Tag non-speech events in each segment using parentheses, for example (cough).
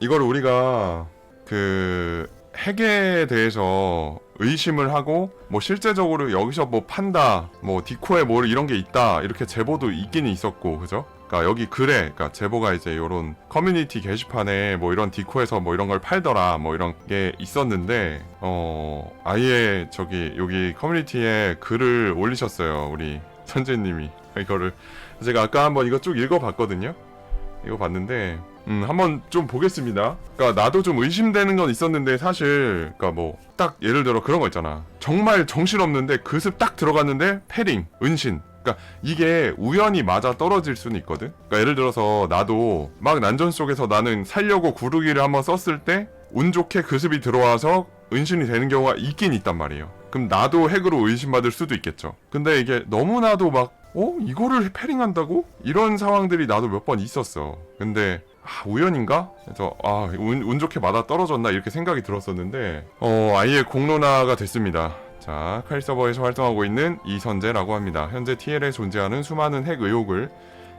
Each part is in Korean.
이걸 우리가 그 핵에 대해서 의심을 하고 뭐 실제적으로 여기서 뭐 판다 뭐 디코에 뭐 이런 게 있다 이렇게 제보도 있기는 있었고 그죠? 그러니까 여기 글에 그러니까 제보가 이제 요런 커뮤니티 게시판에 뭐 이런 디코에서 뭐 이런 걸 팔더라 뭐 이런 게 있었는데 어 아예 저기 여기 커뮤니티에 글을 올리셨어요 우리 선재님이 이거를 제가 아까 한번 이거 쭉 읽어봤거든요 이거 봤는데 음 한번 좀 보겠습니다 그러니까 나도 좀 의심되는 건 있었는데 사실 그러니까 뭐 딱 예를 들어 그런 거 있잖아 정말 정신없는데 그습 딱 들어갔는데 패링 은신 그러니까 이게 우연히 맞아 떨어질 수는 있거든. 그러니까 예를 들어서 나도 막 난전 속에서 나는 살려고 구르기를 한번 썼을 때 운 좋게 그습이 들어와서 은신이 되는 경우가 있긴 있단 말이에요. 그럼 나도 핵으로 의심받을 수도 있겠죠. 근데 이게 너무나도 막 어? 이거를 패링한다고? 이런 상황들이 나도 몇 번 있었어. 근데 아, 우연인가? 그래서 아, 운, 운 좋게 맞아 떨어졌나 이렇게 생각이 들었었는데 어, 아예 공론화가 됐습니다. 자, 칼 서버에서 활동하고 있는 이선재라고 합니다. 현재 TL에 존재하는 수많은 핵 의혹을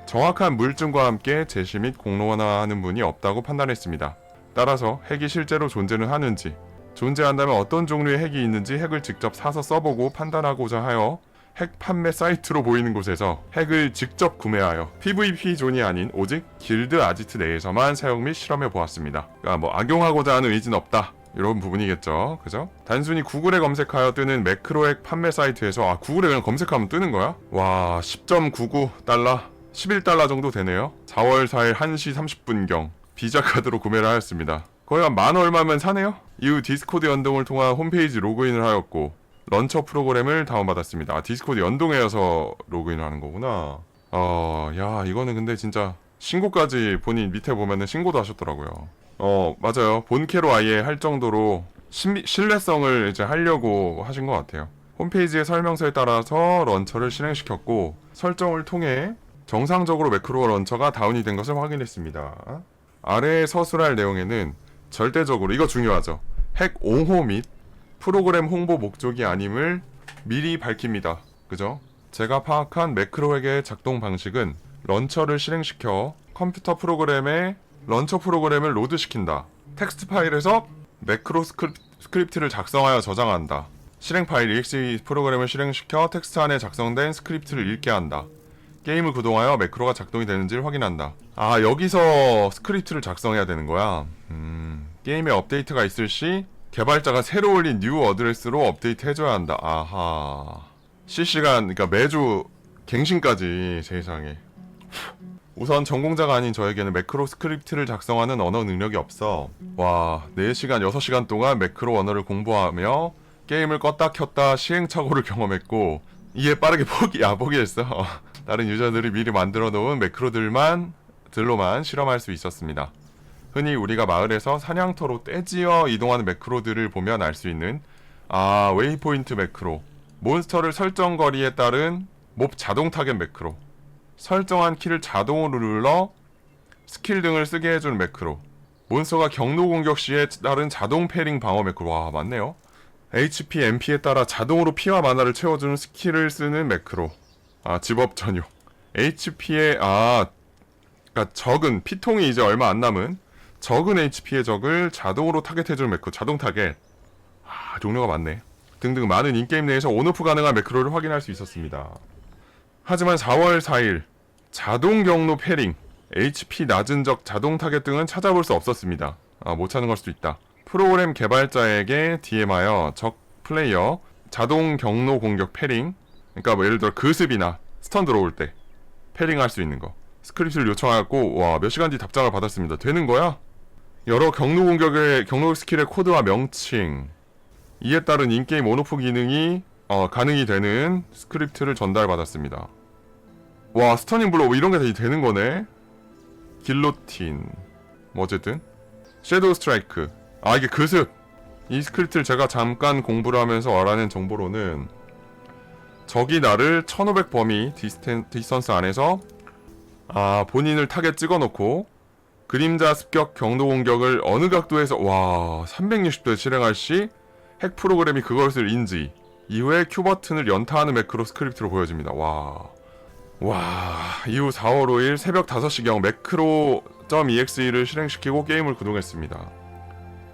정확한 물증과 함께 제시 및 공론화하는 분이 없다고 판단했습니다. 따라서 핵이 실제로 존재는 하는지, 존재한다면 어떤 종류의 핵이 있는지 핵을 직접 사서 써보고 판단하고자 하여 핵 판매 사이트로 보이는 곳에서 핵을 직접 구매하여 PVP 존이 아닌 오직 길드 아지트 내에서만 사용 및 실험해 보았습니다. 그러니까 뭐 악용하고자 하는 의지는 없다. 이런 부분이겠죠. 그죠? 단순히 구글에 검색하여 뜨는 매크로액 판매 사이트에서 아 구글에 그냥 검색하면 뜨는 거야? 와 10.99달러 11달러 정도 되네요. 4월 4일 1시 30분경 비자 카드로 구매를 하였습니다. 거의 한 만 얼마면 사네요. 이후 디스코드 연동을 통한 홈페이지 로그인을 하였고 런처 프로그램을 다운받았습니다. 아, 디스코드 연동해서 로그인을 하는 거구나. 어, 야 이거는 근데 진짜 신고까지 본인 밑에 보면은 신고도 하셨더라고요. 어 맞아요 본캐로 아예 할 정도로 신비, 신뢰성을 이제 하려고 하신 것 같아요 홈페이지의 설명서에 따라서 런처를 실행시켰고 설정을 통해 정상적으로 매크로 런처가 다운이 된 것을 확인했습니다 아래에 서술할 내용에는 절대적으로 이거 중요하죠 핵 옹호 및 프로그램 홍보 목적이 아님을 미리 밝힙니다 그죠? 제가 파악한 매크로 핵의 작동 방식은 런처를 실행시켜 컴퓨터 프로그램에 런처 프로그램을 로드시킨다. 텍스트 파일에서 매크로 스크립, 스크립트를 작성하여 저장한다. 실행 파일 exe 프로그램을 실행시켜 텍스트 안에 작성된 스크립트를 읽게 한다. 게임을 구동하여 매크로가 작동이 되는지를 확인한다. 아 여기서 스크립트를 작성해야 되는 거야. 음, 게임에 업데이트가 있을 시 개발자가 새로 올린 뉴 어드레스로 업데이트 해줘야 한다. 아하. 실시간 그러니까 매주 갱신까지 세상에. 우선 전공자가 아닌 저에게는 매크로 스크립트를 작성하는 언어 능력이 없어. 와, 4시간, 6시간 동안 매크로 언어를 공부하며 게임을 껐다 켰다 시행착오를 경험했고 이에 빠르게 포기, 아, 포기했어. (laughs) 다른 유저들이 미리 만들어 놓은 매크로들만, 들로만 실험할 수 있었습니다. 흔히 우리가 마을에서 사냥터로 떼지어 이동하는 매크로들을 보면 알 수 있는 아, 웨이포인트 매크로. 몬스터를 설정 거리에 따른 몹 자동 타겟 매크로. 설정한 키를 자동으로 눌러 스킬 등을 쓰게 해주는 매크로 몬스터가 경로 공격 시에 따른 자동 패링 방어 매크로 와 맞네요 HP, MP에 따라 자동으로 피와 마나를 채워주는 스킬을 쓰는 매크로 아 집업 전용 HP에 아 그니까 적은 피통이 이제 얼마 안 남은 적은 HP의 적을 자동으로 타겟해주는 매크로 자동 타겟 아 종류가 많네 등등 많은 인게임 내에서 온오프 가능한 매크로를 확인할 수 있었습니다 하지만 4월 4일 자동 경로 패링, HP 낮은 적 자동 타겟 등은 찾아볼 수 없었습니다. 아, 못 찾는 걸 수도 있다. 프로그램 개발자에게 DM하여 적 플레이어 자동 경로 공격 패링, 그러니까 뭐 예를 들어 그습이나 스턴 들어올 때 패링할 수 있는 거 스크립트를 요청하였고 와 몇 시간 뒤 답장을 받았습니다. 되는 거야? 여러 경로 공격의 경로 스킬의 코드와 명칭 이에 따른 인게임 온오프 기능이 어, 가능이 되는 스크립트를 전달받았습니다. 와 스터닝 블로 우 이런 게다 되는 거네. 길로틴 뭐 어쨌든 섀도우 스트라이크 아 이게 그습 이 스크립트를 제가 잠깐 공부를 하면서 알아낸 정보로는 적이 나를 1500 범위 디스턴스 안에서 아 본인을 타겟 찍어놓고 그림자 습격 경로 공격을 어느 각도에서 와 360도에 실행할 시 핵 프로그램이 그것을 인지 이후에 큐 버튼을 연타하는 매크로 스크립트로 보여집니다. 와 와 이후 4월 5일 새벽 5시경 매크로.exe를 실행시키고 게임을 구동했습니다.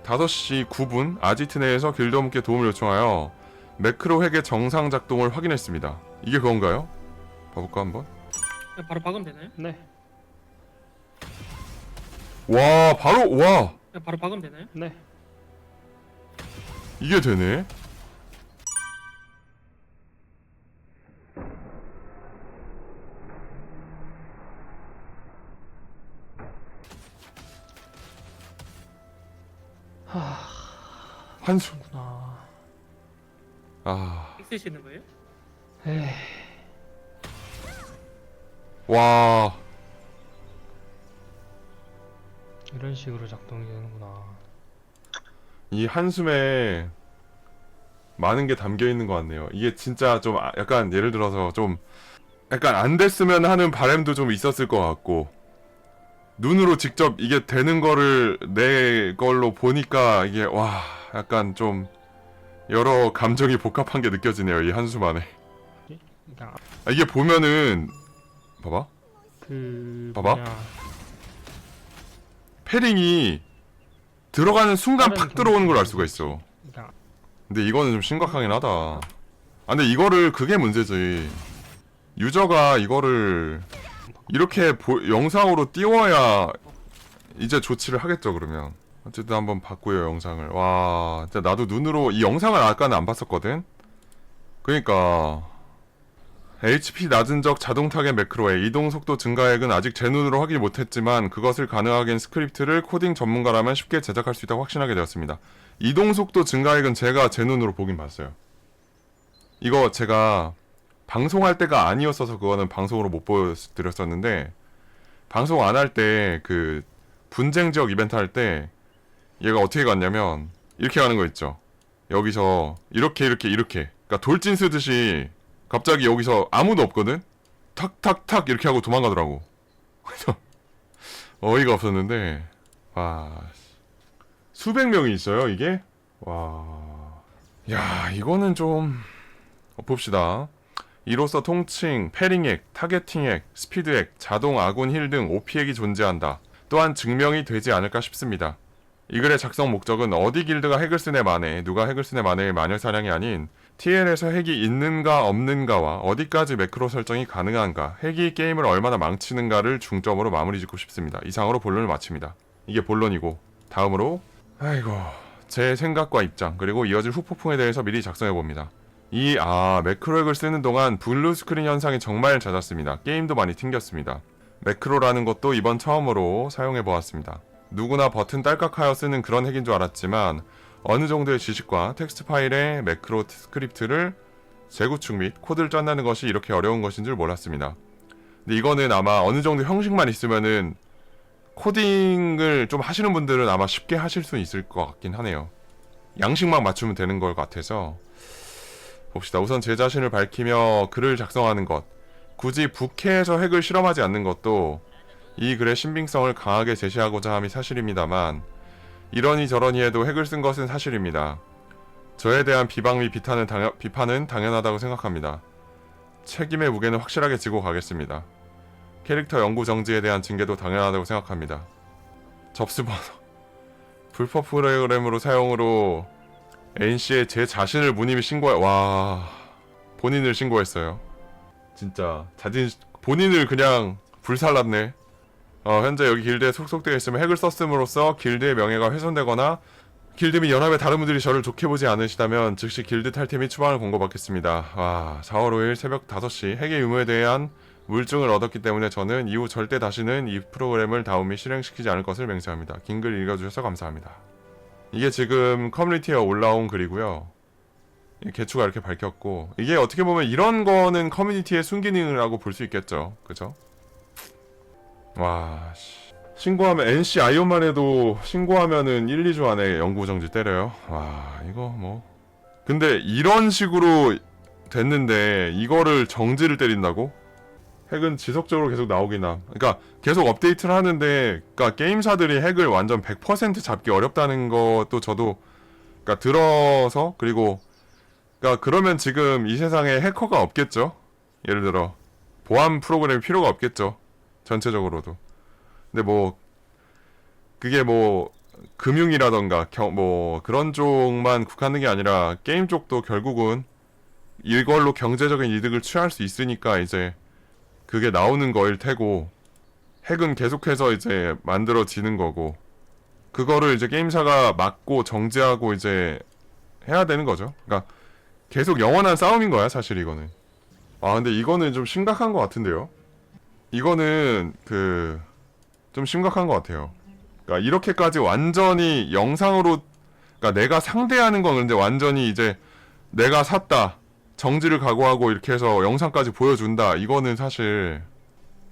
5시 9분 아지트 내에서 길드원께 도움을 요청하여 매크로 핵의 정상 작동을 확인했습니다. 이게 그건가요? 봐볼까 한번? 그냥 바로 박으면 되나요? 네, 와 바로 와 그냥 바로 박으면 되나요? 네. 이게 되네. 하, 한숨. 구나. 아, 엑스시는 거예요? 에이, 와, 이런 식으로 작동이 되는구나. 이 한숨에 많은 게 담겨 있는 것 같네요. 이게 진짜 좀 아- 약간 예를 들어서 좀 약간 안 됐으면 하는 바람도 좀 있었을 것 같고 눈으로 직접 이게 되는 거를 내 걸로 보니까 이게 와 약간 좀 여러 감정이 복합한 게 느껴지네요. 이 한숨 안에. 그러니까 아, 이게 보면은 봐봐 그 봐봐. 뭐냐, 패링이 들어가는 순간 팍 들어오는 걸 알 수가 있어. 근데 이거는 좀 심각하긴 하다. 아, 근데 이거를 그게 문제지. 유저가 이거를 이렇게 보- 영상으로 띄워야 이제 조치를 하겠죠, 그러면. 어쨌든 한번 봤고요, 영상을. 와, 진짜 나도 눈으로 이 영상을 아까는 안 봤었거든. 그러니까 HP 낮은 적 자동 타겟 매크로의 이동 속도 증가액은 아직 제 눈으로 확인 못했지만 그것을 가능하게 한 스크립트를 코딩 전문가라면 쉽게 제작할 수 있다고 확신하게 되었습니다. 이동 속도 증가액은 제가 제 눈으로 보긴 봤어요. 이거 제가 방송할 때가 아니었어서 그거는 방송으로 못 보여드렸었는데 방송 안 할 때 그 분쟁 지역 이벤트 할 때 얘가 어떻게 갔냐면 이렇게 가는 거 있죠. 여기서 이렇게 이렇게 이렇게 그러니까 돌진 쓰듯이 갑자기 여기서 아무도 없거든. 탁탁탁 이렇게 하고 도망가더라고. 그래서 (laughs) 어이가 없었는데 와 수백 명이 있어요, 이게? 와. 야, 이거는 좀 어, 봅시다. 이로써 통칭, 패링액, 타겟팅액, 스피드액, 자동 아군 힐 등 OP액이 존재한다. 또한 증명이 되지 않을까 싶습니다. 이 글의 작성 목적은 어디 길드가 쓰네 만에 누가 쓰네 만에의 마녀 사냥이 아닌 TL에서 핵이 있는가 없는가와 어디까지 매크로 설정이 가능한가, 핵이 게임을 얼마나 망치는가를 중점으로 마무리 짓고 싶습니다. 이상으로 본론을 마칩니다. 이게 본론이고 다음으로 아이고 제 생각과 입장 그리고 이어질 후폭풍에 대해서 미리 작성해 봅니다. 이 아 매크로액을 쓰는 동안 블루 스크린 현상이 정말 잦았습니다. 게임도 많이 튕겼습니다. 매크로라는 것도 이번 처음으로 사용해 보았습니다. 누구나 버튼 딸깍하여 쓰는 그런 핵인 줄 알았지만 어느 정도의 지식과 텍스트 파일의 매크로 스크립트를 재구축 및 코드를 짠다는 것이 이렇게 어려운 것인 줄 몰랐습니다. 근데 이거는 아마 어느 정도 형식만 있으면은 코딩을 좀 하시는 분들은 아마 쉽게 하실 수 있을 것 같긴 하네요. 양식만 맞추면 되는 것 같아서 봅시다. 우선 제 자신을 밝히며 글을 작성하는 것. 굳이 부캐에서 핵을 실험하지 않는 것도 이 글의 신빙성을 강하게 제시하고자 함이 사실입니다만 이러니 저러니 해도 핵을 쓴 것은 사실입니다. 저에 대한 비방 및 비탄은 당연, 비판은 당연하다고 생각합니다. 책임의 무게는 확실하게 지고 가겠습니다. 캐릭터 연구 정지에 대한 징계도 당연하다고 생각합니다. 접수 번호 (laughs) 불법 프로그램으로 사용으로 NC에 제 자신을 무님이 신고해 와 본인을 신고했어요. 진짜 자진 본인을 그냥 불살랐네. 어, 현재 여기 길드에 속속되어 있으면 핵을 썼음으로써 길드의 명예가 훼손되거나 길드 및 연합의 다른 분들이 저를 좋게 보지 않으시다면 즉시 길드 탈퇴 및 추방을 공고받겠습니다. 와, 4월 5일 새벽 5시 핵의 유무에 대한 물증을 얻었기 때문에 저는 이후 절대 다시는 이 프로그램을 다운 및 실행시키지 않을 것을 맹세합니다. 긴 글 읽어주셔서 감사합니다. 이게 지금 커뮤니티에 올라온 글이고요. 이 개추가 이렇게 밝혔고 이게 어떻게 보면 이런 거는 커뮤니티의 순기능이라고 볼 수 있겠죠. 그죠? 와 씨. 신고하면 NC 아이온만 해도 신고하면은 1, 2주 안에 영구 정지 때려요. 와 이거 뭐 근데 이런 식으로 됐는데 이거를 정지를 때린다고? 핵은 지속적으로 계속 나오긴 함. 그러니까 계속 업데이트를 하는데 그러니까 게임사들이 핵을 완전 100% 잡기 어렵다는 것도 저도 그러니까 들어서 그리고 그러니까 그러면 지금 이 세상에 해커가 없겠죠? 예를 들어 보안 프로그램이 필요가 없겠죠. 전체적으로도. 근데 뭐 그게 뭐 금융이라던가 경, 뭐 그런 쪽만 국한된 게 아니라 게임 쪽도 결국은 이걸로 경제적인 이득을 취할 수 있으니까 이제 그게 나오는 거일 테고 핵은 계속해서 이제 만들어지는 거고 그거를 이제 게임사가 막고 정지하고 이제 해야 되는 거죠. 그러니까 계속 영원한 싸움인 거야 사실 이거는. 아 근데 이거는 좀 심각한 것 같은데요. 이거는 그 좀 심각한 것 같아요. 그러니까 이렇게까지 완전히 영상으로 그러니까 내가 상대하는 건 근데 완전히 이제 내가 샀다 정지를 각오하고 이렇게 해서 영상까지 보여준다 이거는 사실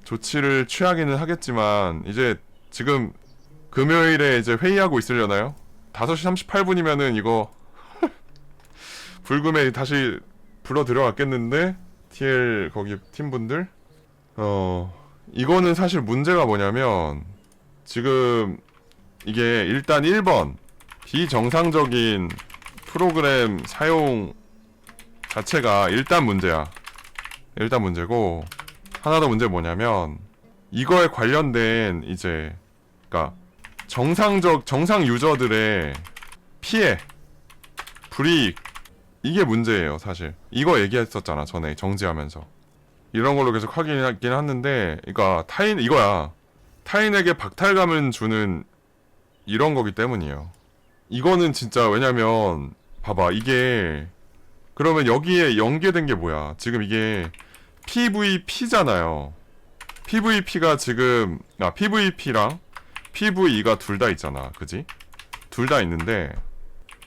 조치를 취하기는 하겠지만 이제 지금 금요일에 이제 회의하고 있으려나요? 5시 38분이면은 이거 (laughs) 불금에 다시 불러 들어갔겠는데 TL 거기 팀분들 어 이거는 사실 문제가 뭐냐면 지금 이게 일단 1번 비정상적인 프로그램 사용 자체가 일단 문제야. 일단 문제고 하나 더 문제 뭐냐면 이거에 관련된 이제 그러니까 정상적 정상 유저들의 피해 불이익 이게 문제예요 사실 이거 얘기했었잖아 전에 정지하면서 이런 걸로 계속 하긴 하긴 하는데 그러니까 타인 이거야. 타인에게 박탈감을 주는 이런 거기 때문이에요. 이거는 진짜 왜냐면 봐봐 이게 그러면 여기에 연계된 게 뭐야? 지금 이게 PVP잖아요. PVP가 지금 아 PVP랑 PVE가 둘 다 있잖아. 그지? 둘 다 있는데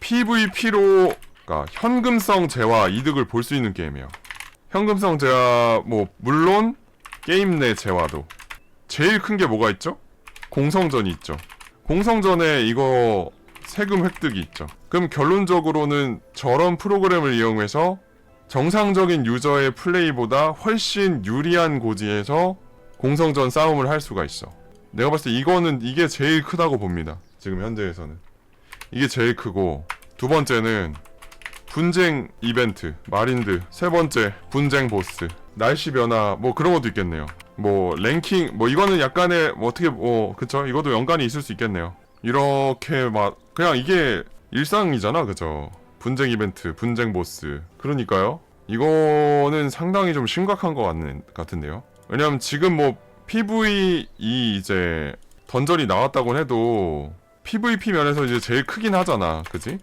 PVP로 그러니까 현금성 재화 이득을 볼 수 있는 게임이에요 현금성 재화 뭐 물론 게임 내 재화도 제일 큰 게 뭐가 있죠? 공성전이 있죠. 공성전에 이거 세금 획득이 있죠. 그럼 결론적으로는 저런 프로그램을 이용해서 정상적인 유저의 플레이보다 훨씬 유리한 고지에서 공성전 싸움을 할 수가 있어. 내가 봤을 때 이거는 이게 제일 크다고 봅니다. 지금 현재에서는. 이게 제일 크고 두 번째는 분쟁 이벤트, 마린드. 세 번째, 분쟁 보스. 날씨 변화, 뭐 그런 것도 있겠네요. 뭐 랭킹, 뭐 이거는 약간의 뭐 어떻게 뭐 그쵸? 이것도 연관이 있을 수 있겠네요. 이렇게 막 그냥 이게 일상이잖아, 그죠? 분쟁 이벤트, 분쟁 보스. 그러니까요. 이거는 상당히 좀 심각한 것 같는 같은데요. 왜냐면 지금 뭐 PVE 이제 던전이 나왔다고 해도 PVP 면에서 이제 제일 크긴 하잖아, 그지?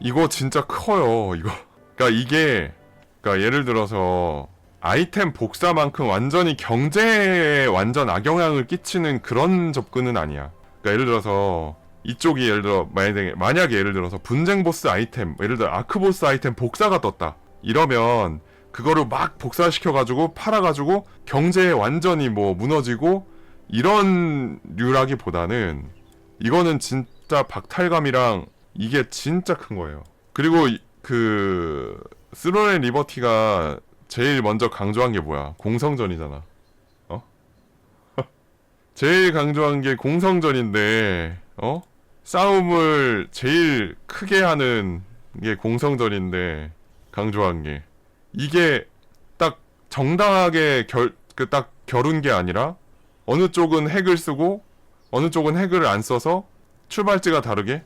이거 진짜 커요 이거. 그러니까 이게 그러니까 예를 들어서 아이템 복사만큼 완전히 경제에 완전 악영향을 끼치는 그런 접근은 아니야. 그러니까 예를 들어서 이쪽이 예를 들어 만약에 만약에 예를 들어서 분쟁 보스 아이템 예를 들어 아크 보스 아이템 복사가 떴다. 이러면 그거를 막 복사시켜 가지고 팔아 가지고 경제에 완전히 뭐 무너지고 이런 류라기보다는 이거는 진짜 박탈감이랑 이게 진짜 큰 거예요. 그리고 이- 그 스로렌 리버티가 제일 먼저 강조한 게 뭐야? 공성전이잖아. 어? (laughs) 제일 강조한 게 공성전인데, 어? 싸움을 제일 크게 하는 게 공성전인데 강조한 게 이게 딱 정당하게 결 그 딱 겨룬 게 아니라 어느 쪽은 핵을 쓰고 어느 쪽은 핵을 안 써서 출발지가 다르게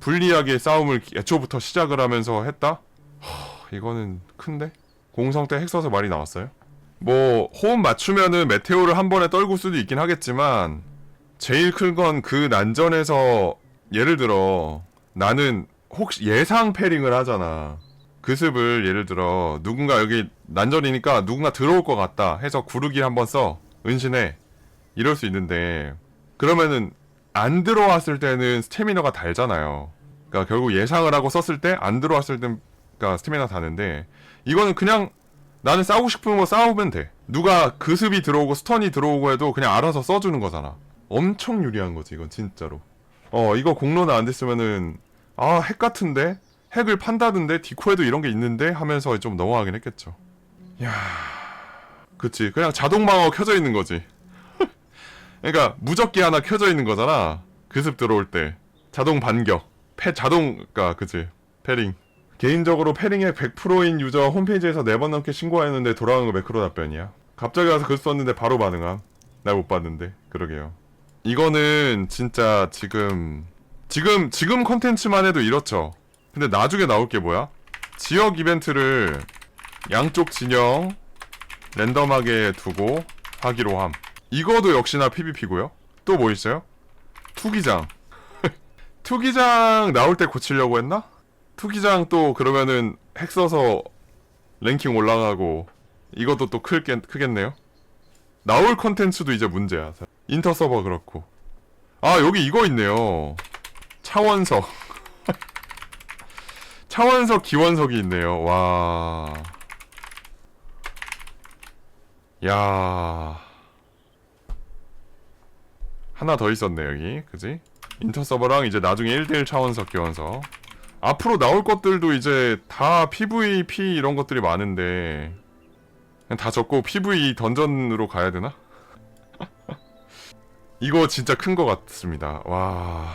불리하게 싸움을 애초부터 시작을 하면서 했다? 하, 이거는 큰데? 공성 때 핵 써서 말이 나왔어요? 뭐 호흡 맞추면은 메테오를 한 번에 떨굴 수도 있긴 하겠지만 제일 큰 건 그 난전에서 예를 들어 나는 혹시 예상 패링을 하잖아 그 습을 예를 들어 누군가 여기 난전이니까 누군가 들어올 것 같다 해서 구르기 한번 써 은신해 이럴 수 있는데 그러면은 안 들어왔을 때는 스태미너가 달잖아요. 그러니까 결국 예상을 하고 썼을 때 안 들어왔을 때 그러니까 스태미너 다는데 이거는 그냥 나는 싸우고 싶으면 뭐 싸우면 돼. 누가 그습이 들어오고 스턴이 들어오고 해도 그냥 알아서 써주는 거잖아. 엄청 유리한 거지 이건 진짜로. 어 이거 공로나 안 됐으면은 아 핵 같은데 핵을 판다던데 디코에도 이런 게 있는데 하면서 좀 넘어가긴 했겠죠. 야, 그치 그냥 자동 방어 켜져 있는 거지. 그러니까 무적기 하나 켜져 있는 거잖아. 그습 들어올 때 자동 반격, 패 자동 그니까 그치 패링. 개인적으로 패링의 100%인 유저 홈페이지에서 네 번 넘게 신고했는데 돌아오는 거 매크로 답변이야. 갑자기 와서 글 썼는데 바로 반응함. 날 못 봤는데. 그러게요. 이거는 진짜 지금 지금 지금 컨텐츠만 해도 이렇죠. 근데 나중에 나올 게 뭐야? 지역 이벤트를 양쪽 진영 랜덤하게 두고 하기로 함. 이거도 역시나 PVP고요. 또 뭐 있어요? 투기장. (laughs) 투기장 나올 때 고치려고 했나? 투기장 또 그러면은 핵 써서 랭킹 올라가고 이것도 또 클게, 크겠네요. 나올 컨텐츠도 이제 문제야. 인터 서버 그렇고. 아 여기 이거 있네요. 차원석. (laughs) 차원석 기원석이 있네요. 와. 야. 하나 더 있었네 여기. 그지? 인터 서버랑 이제 나중에 1대1 차원석 기원석. 앞으로 나올 것들도 이제 다 PVP 이런 것들이 많은데 다 적고 PV 던전으로 가야 되나? (laughs) 이거 진짜 큰거 같습니다. 와.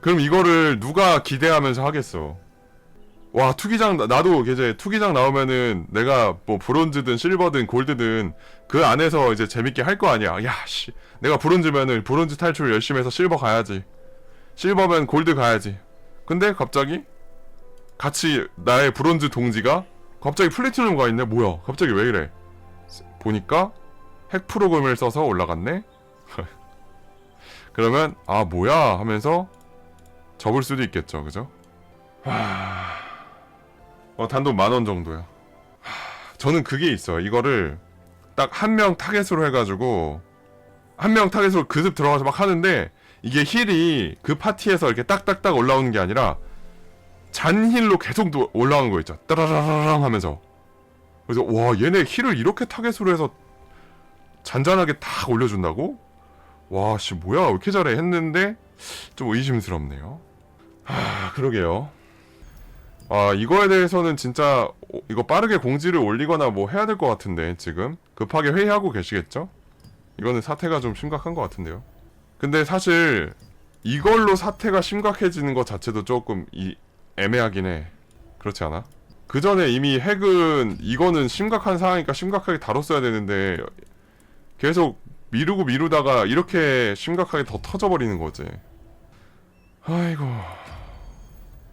그럼 이거를 누가 기대하면서 하겠어? 와 투기장 나- 나도 이제 투기장 나오면은 내가 뭐 브론즈든 실버든 골드든 그 안에서 이제 재밌게 할 거 아니야. 야 씨, 내가 브론즈면은 브론즈 탈출 열심히 해서 실버 가야지. 실버면 골드 가야지. 근데 갑자기 같이 나의 브론즈 동지가 갑자기 플래티넘 가 있네. 뭐야? 갑자기 왜 이래? 보니까 핵 프로그램을 써서 올라갔네. (laughs) 그러면 아 뭐야 하면서 접을 수도 있겠죠, 그죠? 하... 어, 단돈 만 원 정도야. 하, 저는 그게 있어요. 이거를 딱 한 명 타겟으로 해가지고 한 명 타겟으로 그습 들어가서 막 하는데 이게 힐이 그 파티에서 이렇게 딱딱딱 올라오는 게 아니라 잔힐로 계속 도- 올라오는 거 있죠. 따라라라랑 하면서. 그래서 와 얘네 힐을 이렇게 타겟으로 해서 잔잔하게 탁 올려준다고? 와 씨 뭐야 왜 이렇게 잘해 했는데 좀 의심스럽네요. 하 그러게요. 아 이거에 대해서는 진짜 오- 이거 빠르게 공지를 올리거나 뭐 해야 될 것 같은데 지금 급하게 회의하고 계시겠죠? 이거는 사태가 좀 심각한 것 같은데요. 근데 사실 이걸로 사태가 심각해지는 것 자체도 조금 이 애매하긴 해. 그렇지 않아? 그 전에 이미 핵은 이거는 심각한 상황이니까 심각하게 다뤘어야 되는데 계속 미루고 미루다가 이렇게 심각하게 더 터져버리는 거지. 아이고.